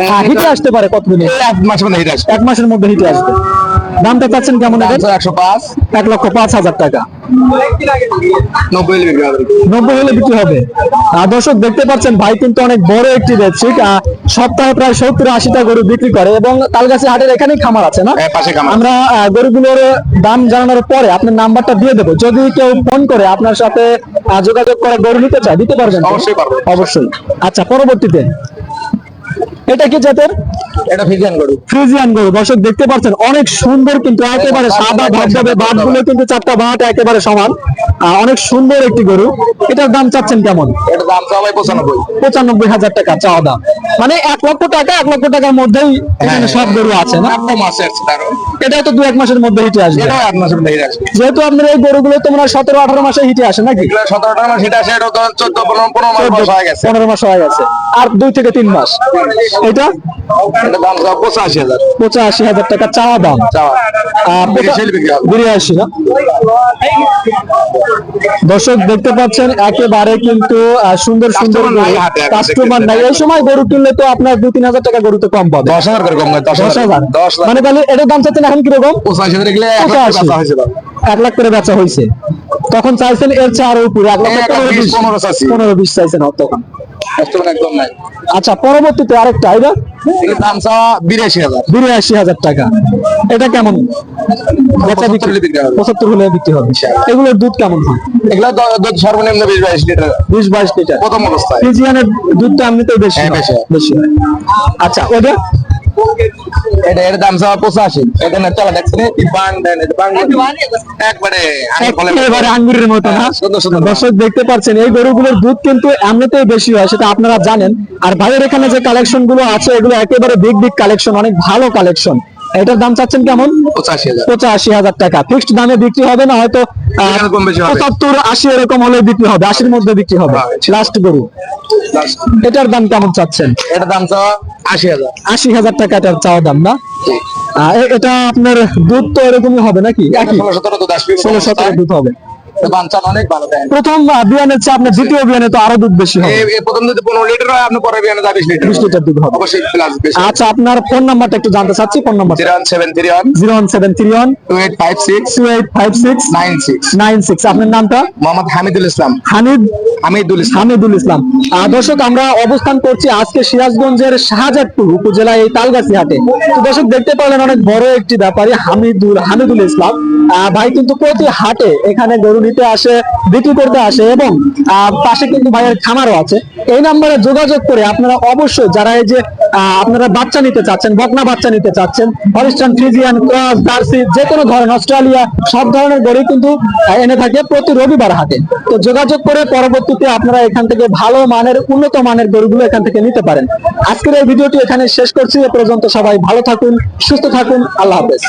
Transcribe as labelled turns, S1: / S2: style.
S1: হ্যাঁ, হিটে আসতে পারে কতদিনে?
S2: এক মাসের মধ্যে হিট আসবে।
S1: এক মাসের মধ্যে হিটে আসবে। দামটা চাচ্ছেন কেমন এদের?
S2: একশো পাঁচ।
S1: এক লক্ষ পাঁচ হাজার টাকা।
S2: নব্বই হলে বিক্রি হবে।
S1: দর্শক দেখতে পাচ্ছেন ভাই কিন্তু অনেক বড় একটি বেডশিট সপ্তাহে প্রায় সত্তর আশিটা গরু বিক্রি করে এবং তালগাছি হাটের এখানেই খামার আছে না?
S2: হ্যাঁ, পাশে খামার।
S1: আমরা গরুগুলোর দাম জানানোর পরে আপনার নাম্বারটা দিয়ে দেবো। যদি কেউ ফোন করে আপনার সাথে যোগাযোগ করে গরু নিতে চায় দিতে পারবেন
S2: অবশ্যই।
S1: অবশ্যই। আচ্ছা পরবর্তীতে এটা কি জাতের?
S2: এটা ফ্রিজিয়ান গরু।
S1: ফ্রিজিয়ান গরু। দর্শক দেখতে পাচ্ছেন অনেক সুন্দর কিন্তু একেবারে সাদা ধবধবে বাটগুলো কিন্তু চারটা বাট একেবারে সমান। অনেক সুন্দর একটি গরু। এটার দাম চাচ্ছেন কেমন?
S2: এটা দাম চাওয়া পঁচানব্বই।
S1: পঁচানব্বই হাজার টাকা চাওয়া দাম। মানে এক লক্ষ টাকা এক লক্ষ টাকার মধ্যেই এখানে সব গরু আছে না? এটা তো দু এক মাসের মধ্যে হিটে আসবে।
S2: এক মাসের মধ্যে হিট আসবে।
S1: যেহেতু আপনার এই গরুগুলো তোমরা সতেরো আঠারো মাসে হিটে আসে নাকি?
S2: এগুলো সতেরোটা মাস হিট আসে এটা তো চোদ্দ পনেরো মাস হয়ে গেছে।
S1: পনেরো মাস হয়ে গেছে। আর দুই থেকে তিন মাস। এটা?
S2: পঁচাশি হাজার।
S1: পঁচাশি হাজার টাকা চাওয়া দাম।
S2: চাওয়া। বিরাশি
S1: না? দর্শক দেখতে পাচ্ছেন একেবারে কিন্তু সুন্দর সুন্দর কাস্টমার নাই। এই সময় গরু কিনলে তো আপনার দুই তিন হাজার টাকা গরুতে কম পাবে
S2: দশ হাজার করে কম দশ
S1: হাজার। মানে তাহলে এটার দাম চাচ্ছেন এখন কীরকম?
S2: পঁচাশি এক লাখ
S1: করে বেচা হয়েছে তখন চাইছেন এর চেয়ে আরও উপরে। এক লাখ পনেরো
S2: বিশ,
S1: চাইছেন তখন
S2: একদম নাই।
S1: আচ্ছা পরবর্তীতে আরেকটা
S2: দাম বিরাশি হাজার।
S1: বিরাশি হাজার টাকা। এটা কেমন?
S2: পঁচাত্তর হলে বিক্রি হবে।
S1: পঁচাত্তর হলে বিক্রি হবে। এগুলোর দুধ কেমন হয়?
S2: এগুলো দুধ সর্বনিম্ন বিশ বাইশ লিটার।
S1: বিশ বাইশ লিটার।
S2: প্রথম অবস্থায়।
S1: ফিজিয়ানের দুধটা এমনিতেই বেশি
S2: বেশি।
S1: বেশি আচ্ছা ওটা
S2: এটা এর দাম চাওয়া পঁচাশি। এটা চলা দেখছেন এই বান দেন এটা বান একবারে আঙুর ফলে
S1: একেবারে আঙ্গুরের মতো না?
S2: সুন্দর সুন্দর।
S1: দর্শক দেখতে পাচ্ছেন এই গরুগুলোর দুধ কিন্তু এমনিতেই বেশি হয় সেটা আপনারা জানেন। আর ভাইয়ের এখানে যে কালেকশনগুলো আছে এগুলো একেবারে বিগ বিগ কালেকশন অনেক ভালো কালেকশন এটার দাম চাচ্ছেন কেমন?
S2: পঁচাশি হাজার।
S1: টাকা। ফিক্সড দামে বিক্রি হবে না হয়তো। পঁচাত্তর আশি এরকম হলে বিক্রি হবে আশির মধ্যে বিক্রি হবে।
S2: হ্যাঁ।
S1: লাস্ট গরু। এটার দাম কেমন চাচ্ছেন?
S2: এটার দাম চাওয়া আশি হাজার।
S1: আশি হাজার টাকা এটার চাওয়া দাম না? এটা আপনার দুধ তো এরকমই হবে নাকি?
S2: ষোলো সতেরো
S1: দুধ হবে।
S2: বাঞ্চান অনেক ভালো দেন
S1: প্রথম আপনার দ্বিতীয় বিয়ানে তো আরও দুধ বেশি হবে।
S2: এই- এই প্রথম যদি পনেরো লিটার হয় আপনি পরে বিয়ানে যাবে বিশ লিটার
S1: বিশ লিটার দুধ হবে।
S2: অবশ্যই প্লাস বেশি
S1: আচ্ছা আপনার ফোন নাম্বারটা একটু জানতে চাচ্ছি phone number
S2: zero one seven three one.
S1: Zero one seven three one.
S2: Two eight five six.
S1: Two eight five six.
S2: Nine six.
S1: Nine six. আপনার নামটা?
S2: মোহাম্মদ হামিদুল ইসলাম।
S1: হামিদ
S2: হামিদুল ইসলাম।
S1: হামিদুল ইসলাম। আহ, দর্শক আমরা অবস্থান করছি আজকে সিরাজগঞ্জের শাহজাদপুর উপজেলায় এই তালগাছি হাটে। তো দর্শক দেখতে পারলেন অনেক বড় একটি ব্যাপারী হামিদুল হামিদুল ইসলাম। ভাই কিন্তু প্রতি হাটে এখানে গরু নিতে আসে, বিক্রি করতে আসে এবং পাশে কিন্তু ভাইয়ের খামারও আছে। এই নাম্বারে যোগাযোগ করে আপনারা অবশ্যই যারা এই যে আপনারা বাচ্চা নিতে চাচ্ছেন, বকনা বাচ্চা নিতে চাচ্ছেন হলিস্টান ফ্রিজিয়ান, ক্রস, জার্সি যে কোনো ধরনের, অস্ট্রেলিয়া, সব ধরনের গরু কিন্তু এনে থাকে প্রতি রবিবার হাটে। তো যোগাযোগ করে পরবর্তীতে আপনারা এখান থেকে ভালো মানের, উন্নত মানের গরুগুলো এখান থেকে নিতে পারেন। আজকের এই ভিডিওটি এখানে শেষ করছি। এ পর্যন্ত সবাই ভালো থাকুন, সুস্থ থাকুন। আল্লাহ হাফেজ।